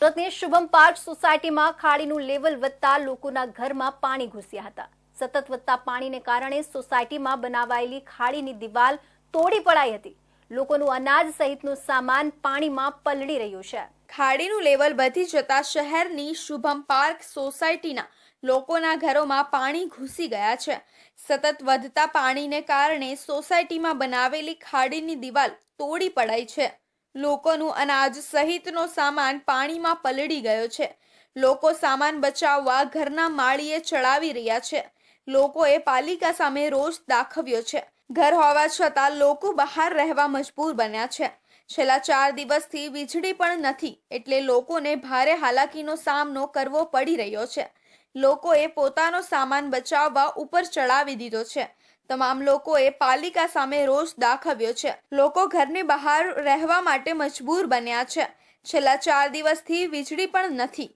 સુરતની શુભમ પાર્ક સોસાયટીમાં ખાડીનું લેવલ વધતા લોકોના ઘરમાં પાણી ઘૂસ્યા હતા. સતત વધતા પાણીને કારણે સોસાયટીમાં બનાવાયેલી ખાડીની દિવાલ તોડી પડાઈ હતી. લોકોનું અનાજ સહિતનું સામાન પાણીમાં પલળી રહ્યું છે. ખાડીનું લેવલ વધી જતા શહેરની શુભમ પાર્ક સોસાયટીના લોકોના ઘરોમાં પાણી ઘૂસી ગયા છે. સતત વધતા પાણીને કારણે સોસાયટીમાં બનાવેલી ખાડીની દિવાલ તોડી પડાઈ છે. લોકોનું અનાજ સહિતનો સામાન પાણીમાં પલળી ગયો છે. લોકો સામાન બચાવવા ઘરના માળીએ ચડાવી રહ્યા છે. લોકોએ પાલિકા સામે રોષ દાખવ્યો છે. ઘર હોવા છતાં લોકો બહાર રહેવા મજબૂર બન્યા છે. છેલ્લા ચાર દિવસથી વીજળી પણ નથી એટલે લોકોને ભારે હાલાકીનો સામનો કરવો પડી રહ્યો છે. લોકોએ પોતાનો સામાન બચાવવા ઉપર ચડાવી દીધો છે. તમામ લોકોએ પાલિકા સામે રોષ દાખવ્યો છે. લોકો ઘરની બહાર રહેવા માટે મજબૂર બન્યા છે. છેલ્લા ચાર દિવસથી વીજળી પણ નથી.